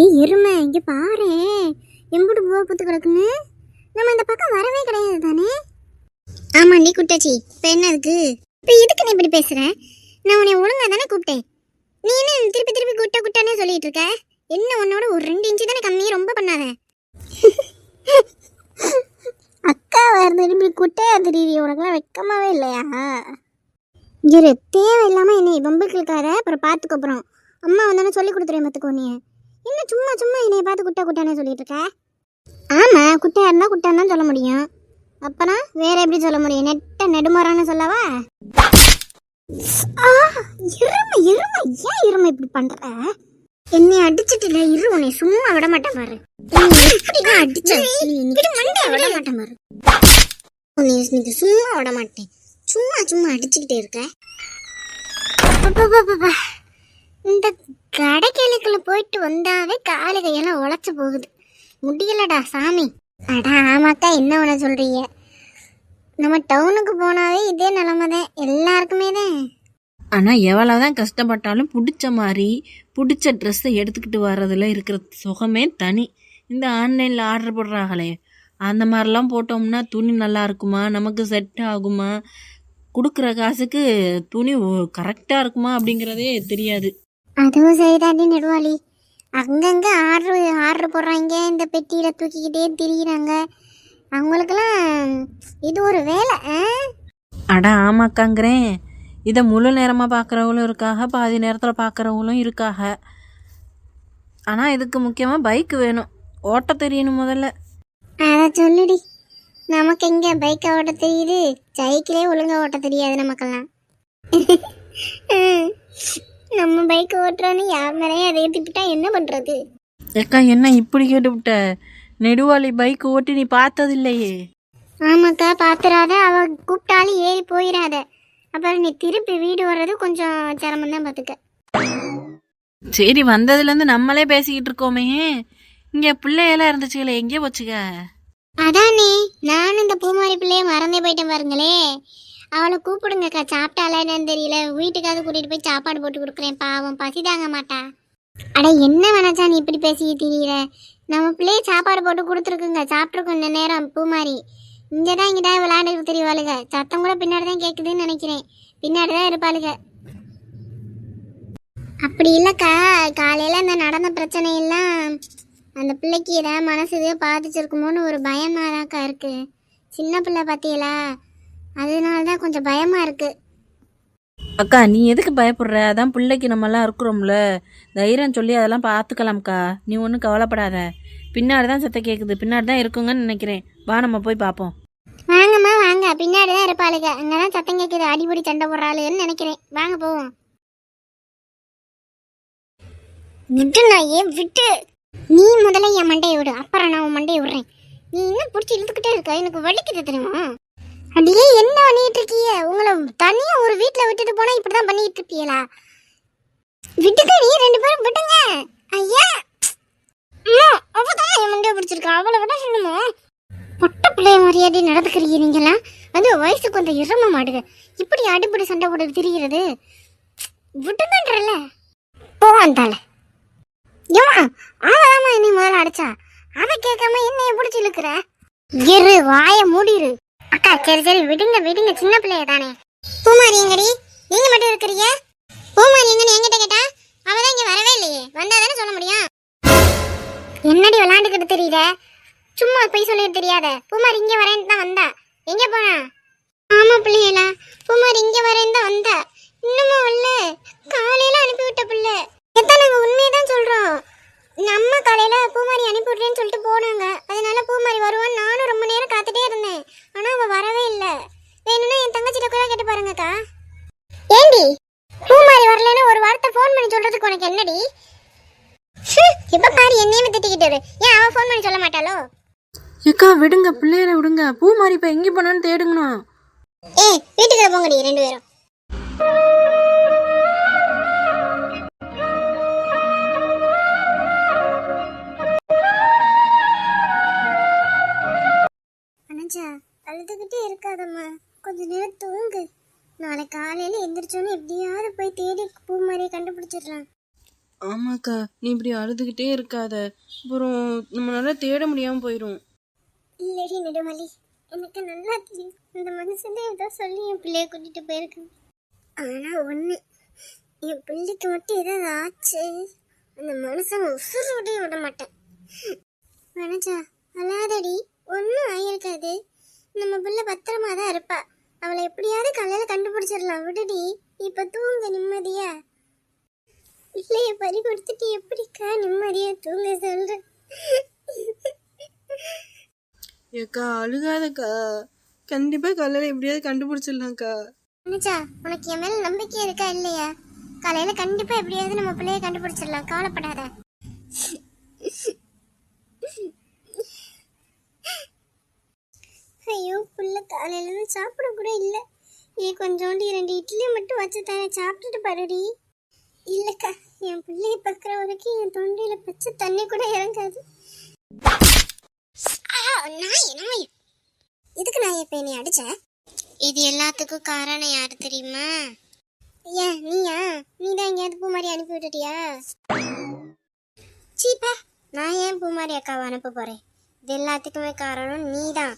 ஏ எருமை இங்கே பாரு. எம்புட்டு பூவை பூத்து கிடக்குன்னு. நம்ம இந்த பக்கம் வரவே கிடையாது தானே? ஆமாண்டி குட்டாச்சி இப்போ என்ன அதுக்கு? இப்போ எதுக்கு நீ இப்படி பேசுற? நான் உன்னை ஒழுங்கா தானே கூப்பிட்டேன். நீ என்ன திருப்பி திருப்பி குட்டா குட்டானே சொல்லிட்டு இருக்க? என்ன உன்னோட ஒரு ரெண்டு இன்ச்சு தானே கம்மியாக ரொம்ப பண்ணாத? அக்கா வேறு இப்படி குட்டையா தெரியுது உனக்குலாம் வெக்கமாவே இல்லையா? இரு தேவையில்லாமல் என்னை பம்புக்கு இருக்காத அப்புறம். பார்த்துக்கப்புறம் அம்மா வந்தானே சொல்லி கொடுத்துறேன் பார்த்துக்கோ நீ என்ன சும்மா சும்மா என்னைய பார்த்து குட்டா குட்டானே சொல்லிட்டு இருக்க ஆமா குட்டையா இருந்தா குட்டான்னு தான் சொல்ல முடியும். அப்பனா வேற எப்படி சொல்ல முடியும்? நெட்ட நெடுமரான்னு சொல்லவா? இருமை இருமை ஏன் இருமை இப்படி பண்ற? என்னை அடிச்சிட்டு இல்ல இரு உன்னை சும்மா விட மாட்டேன் பாரு விட. மாட்டேன் பாரு. உன்னை இன்னைக்கு சும்மா விட மாட்டேன் சும்மா சும்மா அடிச்சுக்கிட்டே இருக்க. இந்த கடைக்கிழக்குள்ள போயிட்டு வந்தாவே காலு கையெல்லாம் உழைச்சு போகுது. முடியலடா சாமி. அடா ஆமாக்கா என்ன ஒன்று சொல்கிறீங்க நம்ம டவுனுக்கு போனாவே இதே நிலமை தான் எல்லாருக்குமே தான். ஆனால் எவ்வளோதான் கஷ்டப்பட்டாலும் பிடிச்ச மாதிரி பிடிச்ச ட்ரெஸ்ஸை எடுத்துக்கிட்டு வர்றதுல இருக்கிற சுகமே தனி. இந்த ஆன்லைனில் ஆர்டர் போடுறாங்களே. அந்த மாதிரிலாம் போட்டோம்னா துணி நல்லா இருக்குமா? நமக்கு செட் ஆகுமா? கொடுக்குற காசுக்கு துணி கரெக்டாக இருக்குமா அப்படிங்கிறதே தெரியாது. அதுவும் சரிதாண்டி நெடுவாளி. அங்கங்க ஆர்டர் ஆர்டர் போடுறாங்க. இந்த பெட்டியில தூக்கிக்கிட்டே திரியிறாங்க. அவங்களுக்கெல்லாம் இது ஒரு வேலை? அட ஆமாக்காங்கிறேன். இதை முழு நேரமாக பார்க்குறவங்களும் இருக்காக பாதி நேரத்தில் பார்க்குறவங்களும் இருக்காக. ஆனால் இதுக்கு முக்கியமாக பைக் வேணும். ஓட்ட தெரியணும் முதல்ல. அதை சொல்லுடி. நமக்கு எங்க பைக்கை ஓட்ட தெரியுது? சைக்கிளே ஒழுங்கா ஓட்ட தெரியாது நமக்கெல்லாம். நம்ம பைக் ஓட்டுறோன்னு யார் மேலேயும் அதை ஏற்றிக்கிட்டா என்ன பண்றது? ஏக்கா என்ன இப்படி கேட்டுவிட்ட? நெடுவாளி பைக் ஓட்டி நீ பார்த்ததில்லையே. ஆமாக்கா பாத்துறாத அவ கூப்பிட்டாலும் ஏறி போயிடாத அப்புறம் நீ திருப்பி வீடு வர்றது கொஞ்சம் சிரமம் தான் பார்த்துக்க. சரி வந்ததுலேருந்து நம்மளே பேசிக்கிட்டு இருக்கோமே. இங்கே பிள்ளையெல்லாம் இருந்துச்சுங்களே எங்கே போச்சுக்க அதானே நானும் இந்த பூமாரி பிள்ளைய மறந்தே போயிட்டேன் பாருங்களே. அவளை கூப்பிடுங்கக்கா. சாப்பிட்டால என்னன்னு தெரியல. வீட்டுக்காவது கூட்டிட்டு போய் சாப்பாடு போட்டு கொடுக்குறேன். பாவம் பசி தாங்க மாட்டா. அட என்ன வேணாச்சா நீ இப்படி பேசிக்கிட்டு திரியிற? நம்ம பிள்ளைய சாப்பாடு போட்டு கொடுத்துருக்குங்க. சாப்பிட்ருக்கோம் இந்த நேரம் பூமாரி. இங்கே தான் இங்கே தான் விளையாண்டுட்டு தெரியவாளுங்க சத்தம் கூட பின்னாடி தான் கேட்குதுன்னு நினைக்கிறேன். பின்னாடி தான் இருப்பாளுங்க அப்படி இல்லைக்கா. காலையில் இந்த நடந்த பிரச்சனை எல்லாம் அந்த பிள்ளைக்கு ஏதாவது மனசு எதையோ பாதிச்சிருக்குமோன்னு ஒரு பயமாக தான்க்கா இருக்குது சின்ன பிள்ளை பார்த்தியலா அதனால தான் கொஞ்சம் பயமா இருக்கு. அக்கா நீ எதுக்கு பயப்படுற? அதான் பிள்ளைக்கு நம்மலாம் இருக்கிறோம்ல. தைரியம் சொல்லி அதெல்லாம் பார்த்துக்கலாம்க்கா. நீ ஒன்றும் கவலைப்படாத. பின்னாடி தான் சத்தம் கேட்குது பின்னாடி தான் இருக்குங்கன்னு நினைக்கிறேன். வா நம்ம போய் பார்ப்போம். வாங்கம்மா வாங்க. பின்னாடி தான் இருப்பாளுங்க அங்கதான் சத்தம் கேட்குது அடிபடி சண்டை போடுறாளுன்னு நினைக்கிறேன். வாங்க போவோம். விட்டு நான் ஏன் விட்டு. நீ முதல்ல என் மண்டையை விடு. அப்புறம் நான் உன் மண்டையை விடுறேன். நீ இன்னும் பிடிச்சி இழுத்துக்கிட்டே இருக்க. எனக்கு வலிக்குது தெரியுமா? அடியே என்ன பண்ணிட்டு இருக்கீங்க? உங்களை தனியா ஒரு வீட்ல விட்டுட்டு போனா இப்படிதான் பண்ணிட்டு இருப்பீங்களா? விட்டுக்க நீ ரெண்டு பேரும் விட்டுங்க. ஐயா. அம்மா அவதான் என் மண்டையை பிடிச்சிருக்கா. அவளை விட சொல்லுமா பொட்ட பிள்ளைய மரியாதை நடந்துக்கிறீங்க நீங்களாம் அது வயசுக்கு கொஞ்சம் இறம மாடுங்க. இப்படி அடிப்படி சண்டை போட்டு திரிகிறது விட்டுங்கன்றல போவாந்தால ஏமா அவதாமா என்னை முதல்ல அடிச்சா? அதை கேட்காம என்னைய பிடிச்சி இழுக்கிற? இரு வாய மூடிரு. அக்கா சரி சரி விடுங்க விடுங்க சின்ன பிள்ளைய தானே. பூமாரி எங்கடி? நீங்க மட்டும் இருக்கிறீங்க? பூமாரி எங்கன்னு என்கிட்ட கேட்டா அவதான் இங்க வரவே இல்லையே. வந்தா தானே சொல்ல முடியும்? என்னடி விளாண்டுக்கிட்டு தெரியுத சும்மா போய் சொல்லிட்டு தெரியாத. பூமாரி இங்க வரேன்னு தான் வந்தா. எங்க போனா? ஆமா பிள்ளைகளா பூமாரி இங்க வரேன்னு தான் வந்தா. இன்னமும் வரல காலையில அனுப்பி விட்ட பிள்ளை எத்தான் நாங்க உண்மையை தான் சொல்றோம் நம்ம காலையில பூமாரி அனுப்பி விட்றேன்னு சொல்லிட்டு போனாங்க அதனால பூமாரி வருவான்னு நானும் ரொம்ப நேரம் காத்துட்டே இருந்தேன் ஆனா அவ வரவே இல்ல வேணும்னா என் தங்கச்சிட்ட கூட கேட்டு பாருங்கக்கா ஏண்டி பூமாரி வரலைன்னா ஒரு வார்த்தை ஃபோன் பண்ணி சொல்றதுக்கு உனக்கு என்னடி? இப்ப பாரு என்னையுமே திட்டிக்கிட்டு. ஏன் அவ ஃபோன் பண்ணி சொல்ல மாட்டாளோ? ஏக்கா விடுங்க பிள்ளையரை விடுங்க. பூ மாதிரி இப்போ எங்கே போனான்னு தேடுங்கணும் ஏய் வீட்டுக்கு போங்கடி ரெண்டு பேரும். அனஞ்சா அழுதுகிட்டே இருக்காதம்மா. கொஞ்ச நேரம் தூங்கு. நாளை காலையில எந்திரிச்சோன்னு எப்படியாவது போய் தேடி பூ மாதிரியை கண்டுபிடிச்சிடலாம். ஆமாக்கா நீ இப்படி அழுதுகிட்டே இருக்காத. அப்புறம் நம்மளால தேட முடியாம போயிடும் இல்லடி நெடுமலி எனக்கு நல்லா தெரியும். இந்த மனுஷனே ஏதோ சொல்லி என் பிள்ளைய கூட்டிட்டு போயிருக்கேன். ஆனா ஒண்ணு என் பிள்ளைக்கு மட்டும் ஏதாவது ஆச்சு அந்த மனுஷன் உசுரோடே விட மாட்டேன். மனஜா அழாதடி ஒன்றும் ஆயிருக்காது. நம்ம பிள்ளை பத்திரமா தான் இருப்பா. அவளை எப்படியாவது காலையில கண்டுபிடிச்சிடலாம். விடுடி. இப்ப தூங்க நிம்மதியா. பிள்ளைய பறி கொடுத்துட்டு எப்படிக்கா நிம்மதியா தூங்க சொல்ற? ஏக்கா அழுகாதக்கா. கண்டிப்பா காலையில எப்படியாவது கண்டுபிடிச்சிடலாம்க்கா. அனுஜா உனக்கு என் மேல நம்பிக்கை இருக்கா இல்லையா? காலையில கண்டிப்பா எப்படியாவது நம்ம பிள்ளைய கண்டுபிடிச்சிடலாம். கவலைப்படாத ஐயோ புள்ள காலையில இருந்து சாப்பிட கூட இல்ல. ஏ கொஞ்சோண்டு ரெண்டு இட்லி மட்டும் வச்சு தானே சாப்பிட்டுட்டு பாருடி. இல்லக்கா என் பிள்ளைய பார்க்குற வரைக்கும் என் தொண்டையில பச்சை தண்ணி கூட இறங்காது. ஆ, நாய் நாய். எதுக்கு நான் இப்ப என்னை அடிச்ச? இது எல்லாத்துக்கும் காரணம் யாரு தெரியுமா? ஏன் நீயா? நீ தான் எங்கேயாவது பூமாரி அனுப்பி விட்டுட்டியா? சீப்பா நான் ஏன் பூமாரி அக்காவை அனுப்ப போறேன்? இது எல்லாத்துக்குமே காரணம் நீ தான்